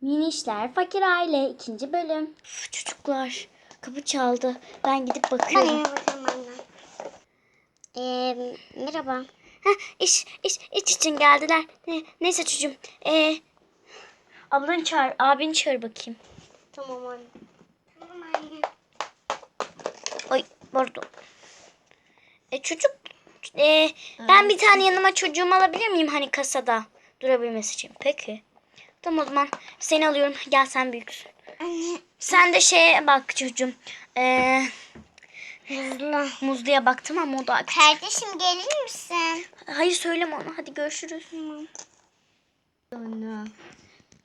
Minişler Fakir Aile ikinci bölüm. Üf, çocuklar kapı çaldı. Ben gidip bakıyorum. Merhaba anne. Ee, merhaba. Heh, iş, iş, iş için geldiler. Ne, neyse çocuğum. Ee, ablanı çağır, abini çağır bakayım. Tamam anne. Tamam anne. Ay pardon. E, çocuk, e, ben bir tane yanıma çocuğumu alabilir miyim hani kasada durabilmesi için? Peki. Tamam o zaman seni alıyorum. Gel sen büyüksün. Anne. Sen de şeye bak çocuğum. Ee, Hızlı. muzluya baktım ama o daha küçük. Kardeşim gelir misin? Hayır söyleme ona. Hadi görüşürüz. Anne.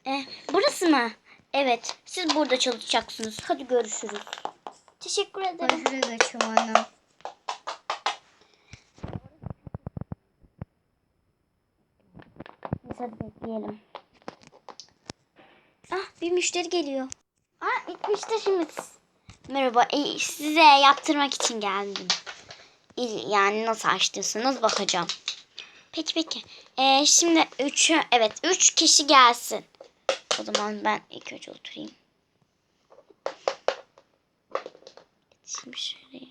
E, burası mı? Evet. Siz burada çalışacaksınız. Hadi görüşürüz. Teşekkür ederim. Şuraya geçiyorum anne. Neyse hadi bekleyelim. Bir müşteri geliyor. Ah ilk müşterimiz. Merhaba. e, size yaptırmak için geldim. Yani nasıl açtıysanız bakacağım. Peki peki. E, şimdi üçü evet üç kişi gelsin. O zaman ben ilk önce oturayım. Şimdi şuraya.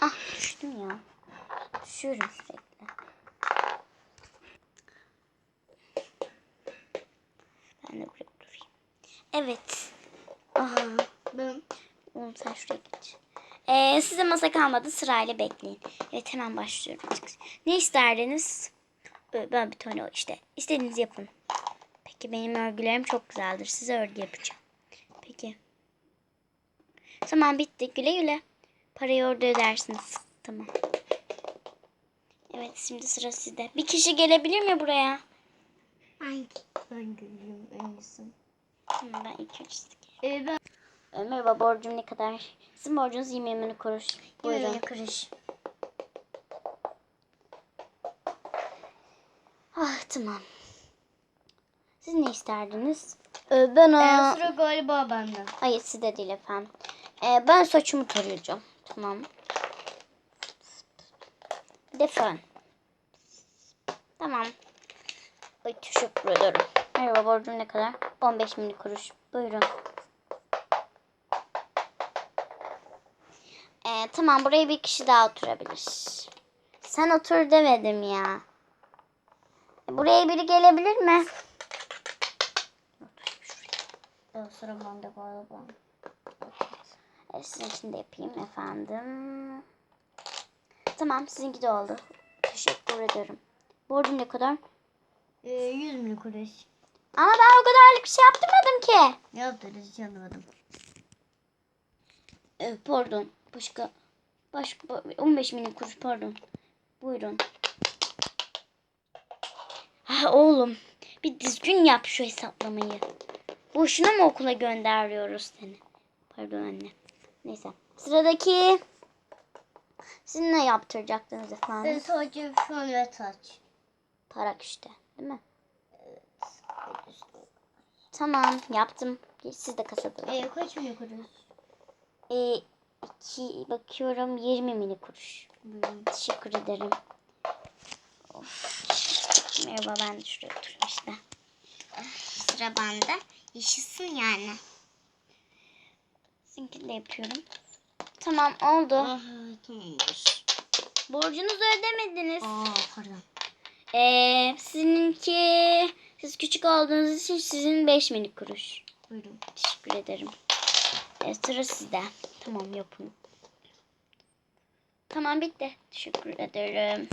Ah düştüm ya. Düşüyorum sürekli. Ben de buraya oturayım. Evet. Aha. Ben. Oğlum sen şuraya geç. Ee, size masa kalmadı. Sırayla bekleyin. Evet hemen başlıyorum. Ne isterdiniz? Böyle bir tane işte. İstediğinizi yapın. Peki benim örgülerim çok güzeldir. Size örgü yapacağım. Peki. Tamam bitti. Güle güle. Parayı orada ödersiniz. Tamam. Evet şimdi sıra sizde. Bir kişi gelebilir mi buraya? Hangi? Ben gülüyorum en iyisi. Ben önce size Ee, ben. E, Merhaba borcum ne kadar? Sizin borcunuz 20 kuruş. Buyurun. Kuruş. Ah tamam. Siz ne isterdiniz? Ee, ben Ee, sıra galiba bende. Hayır sizde değil efendim. Ee, ben saçımı tarayacağım. Tamam. Bir de fön. Tamam. Ay teşekkür ederim. Merhaba borcum ne kadar? 15 mini kuruş. Buyurun. Ee, tamam buraya bir kişi daha oturabilir. Sen otur demedim ya. Buraya biri gelebilir mi? Ee, sıra bende galiba. Evet, sizin için de yapayım efendim. Tamam sizinki de oldu. Teşekkür ederim. Borcum ne kadar? Ee, 100 milyon kuruş. Ama ben o kadarlık bir şey yaptırmadım ki. Ne yaptınız hiç anlamadım. Ee, pardon. Başka. Başka. 15 milyon kuruş pardon. Buyurun. Ha oğlum. Bir düzgün yap şu hesaplamayı. Boşuna mı okula gönderiyoruz seni? Pardon anne. Neyse. Sıradaki. Siz ne yaptıracaktınız efendim? Ee, sadece fön ve taç. Tarak işte. Değil mi? Tamam yaptım. Siz de kasada. Ee, kaç milyon kuruş? Ee, iki, bakıyorum 20 mini kuruş. Buyurun. Teşekkür ederim. Of. Merhaba ben de şuraya oturayım işte. Sıra bende. Yaşasın yani. Sizinkini de yapıyorum. Tamam oldu. Aha, tamamdır. Borcunuzu ödemediniz. Aa, pardon. Ee, sizinki siz küçük olduğunuz için sizin 5 mini kuruş. Buyurun. Teşekkür ederim. Ee, sıra sizde. Tamam yapın. Tamam bitti. Teşekkür ederim.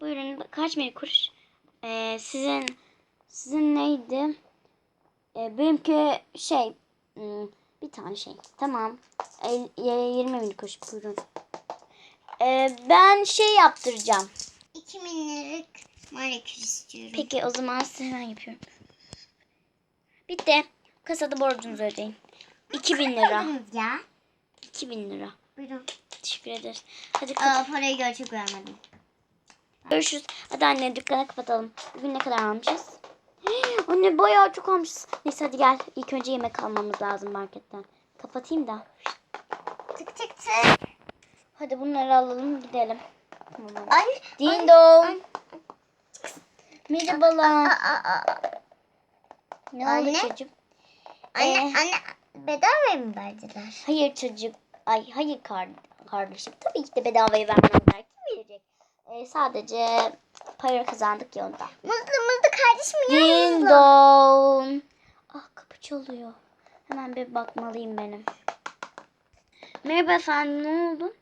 Buyurun kaç mil kuruş? Ee, sizin sizin neydi? Ee, benimki şey hmm, bir tane şey. Tamam. El, e, 20 mil kuruş buyurun. Ee, ben şey yaptıracağım. 2 milyonluk manikür istiyorum. Peki o zaman size hemen yapıyorum. Bitti. Kasada borcunuzu ödeyin. 2000 lira. Ya. 2000 lira. Buyurun. Teşekkür ederiz. Hadi Aa, kapat. parayı gerçek vermedim. Görüşürüz. Hadi anne dükkanı kapatalım. Bugün ne kadar almışız? Anne bayağı çok almışız. Neyse hadi gel. İlk önce yemek almamız lazım marketten. Kapatayım da. Tık tık tık. Hadi bunları alalım gidelim. Ay. Ding dong. Merhabalar. Ne oldu Anne? çocuğum? Anne, Ee? anne bedava mı verdiler? Hayır çocuk. Ay hayır kar kardeşim. Tabii ki de bedavaya vermezler. Kim verecek? Ee, sadece para kazandık ya ondan. Muzlu muzlu kardeşim ya dong. Ah kapı çalıyor. Hemen bir bakmalıyım benim. Merhaba efendim ne oldu?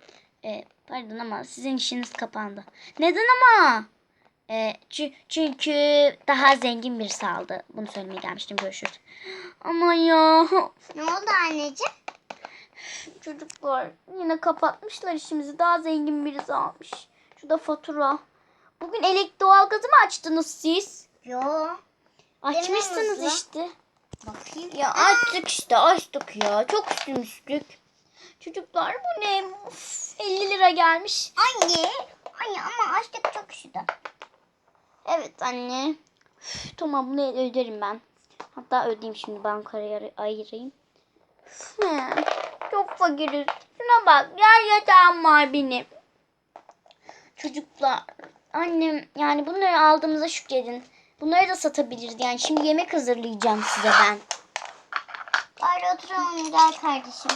Ee, pardon ama sizin işiniz kapandı. Neden ama? Çü- çünkü daha zengin birisi aldı. Bunu söylemeye gelmiştim. Görüşürüz. Ama ya Ne oldu anneciğim? çocuklar yine kapatmışlar işimizi. Daha zengin birisi almış. Şu da fatura. Bugün elektrik doğalgazı mı açtınız siz? Yo. Açmışsınız işte. Bakayım. Ya açtık işte açtık ya. Çok üstümüzlük. Çocuklar bu ne? Uf, 50 lira gelmiş. Anne. Anne ama açtık çok üşüdü. Evet anne. Üf, tamam bunu öderim ben. Hatta ödeyeyim şimdi bankaya ayır- ayırayım. Ne? Çok fakiriz. Şuna bak yer yatağım var benim. Çocuklar annem yani bunları aldığımıza şükredin. Bunları da satabiliriz yani. Şimdi yemek hazırlayacağım size ben. Bari oturalım gel kardeşim.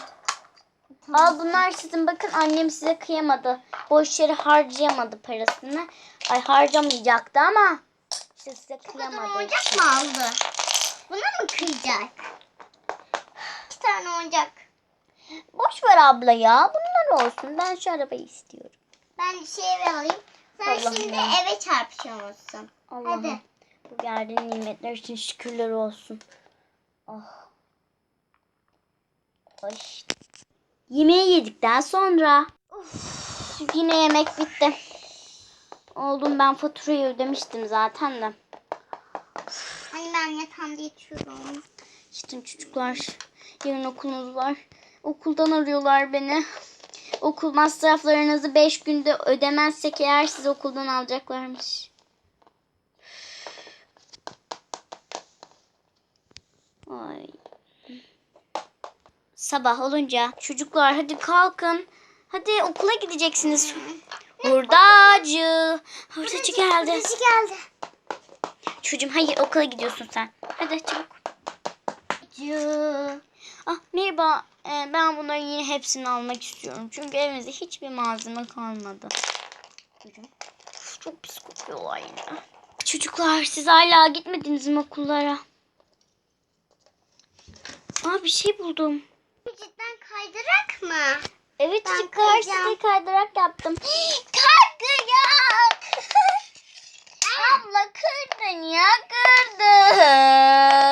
Al bunlar sizin bakın annem size kıyamadı. Boş yere harcayamadı parasını. Ay harcamayacaktı ama işte size Bu kıyamadı. oyuncak mı aldı? Buna mı kıyacak? İki tane oyuncak. Boş ver abla ya. Bunlar olsun. Ben şu arabayı istiyorum. Ben şey alayım. Sen Allah'ım şimdi ya. eve çarpışıyormuşsun. Allah'ım. Hadi. Bu verdiğin nimetler için şükürler olsun. Ah. Ay. Yemeği yedikten sonra. Uf, yine yemek bitti. Oğlum ben faturayı ödemiştim zaten de. Hani ben yatağımda yatıyorum. İşte çocuklar yarın okulunuz var. Okuldan arıyorlar beni. Okul masraflarınızı 5 günde ödemezsek eğer sizi okuldan alacaklarmış. Ay. Sabah olunca çocuklar hadi kalkın. Hadi okula gideceksiniz. Hurdacı. Hurdacı geldi. Birisi geldi. Çocuğum hayır okula gidiyorsun sen. Hadi çabuk. Cıı. Ah merhaba. Ee, ben bunların yine hepsini almak istiyorum. Çünkü evimizde hiçbir malzeme kalmadı. Uf, Çok pis kokuyorlar yine. Çocuklar siz hala gitmediniz mi okullara? Aa bir şey buldum. Cidden kaydırak mı? Evet ben karşıda kaydırak yaptım. Kaydırak! Abla kırdın ya kırdın.